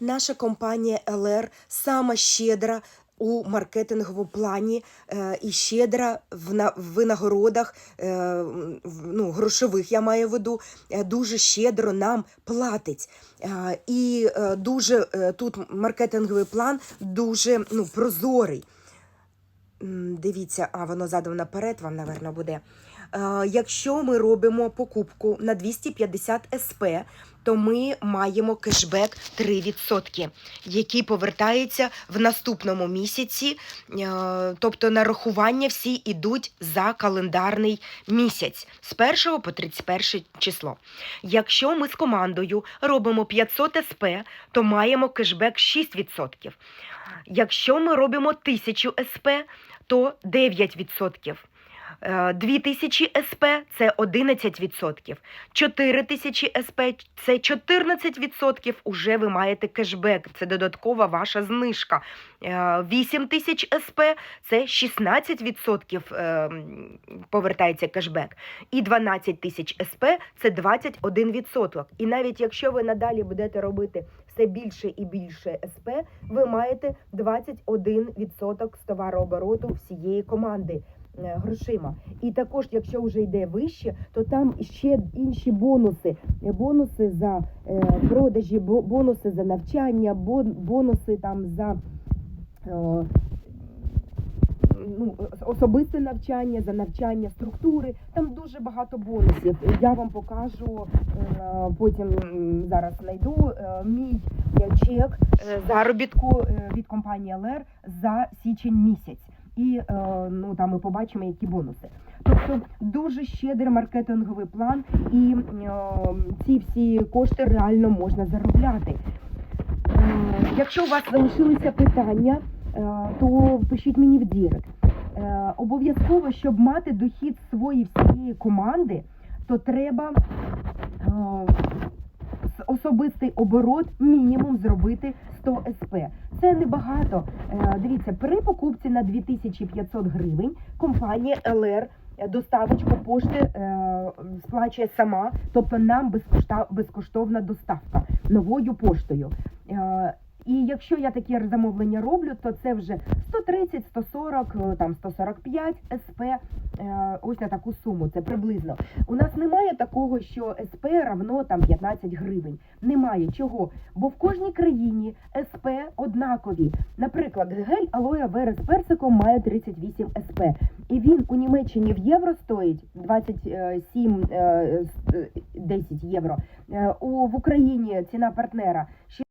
Наша компанія ЛР сама щедра у маркетинговому плані е, і щедра в, на, винагородах, е, в- ну, грошових, я маю в виду, е, дуже щедро нам платить. Е, і е, дуже е, тут маркетинговий план дуже ну, прозорий. Дивіться, а воно задом наперед вам, напевно, буде. Е, Якщо ми робимо покупку на 250 СП, то ми маємо кешбек 3%, який повертається в наступному місяці. Е, Тобто нарахування всі йдуть за календарний місяць з 1 по 31 число. Якщо ми з командою робимо 500 СП, то маємо кешбек 6%. Якщо ми робимо 1000 СП, то 9%. Е, 2000 СП це 11%. 4000 СП це 14%. Уже ви маєте кешбек. Це додаткова ваша знижка. Е, 8000 СП це 16% е, повертається кешбек. І 12 тисяч СП це 21%. І навіть якщо ви надалі будете робити все більше і більше СП, ви маєте 21% з товарообороту всієї команди е, грошима. І також, якщо вже йде вище, то там ще інші бонуси. Е, Бонуси за е, продажі, бо- бонуси за навчання, бон- бонуси там за. Ну, особисте навчання, за навчання структури, там дуже багато бонусів. Я вам покажу е, потім зараз знайду е, мій чек е, заробітку від компанії LR за січень місяць. І ну там ми побачимо, які бонуси. Тобто дуже щедрий маркетинговий план, і е, ці всі кошти реально можна заробляти. Якщо у вас залишилися питання, то пишіть мені в Дірект. Е, Обов'язково, щоб мати дохід своєї всієї команди, то треба е, особистий оборот мінімум зробити 100 СП. Це небагато. Е, Дивіться, при покупці на 2500 гривень компанія ЛР доставочку пошти е, сплачує сама, тобто нам безкоштовна доставка новою поштою. Е, і якщо я такі замовлення роблю, то це вже 130, 140, е, там 145 СП. е, Ось на таку суму. Це приблизно. У нас немає такого, що СП равно там 15 гривень. Немає чого. Бо в кожній країні СП однакові. Наприклад, гель алоє вера з персиком має 38 СП. І він у Німеччині в євро стоїть 27 е, е, 10 євро. У в Україні ціна партнера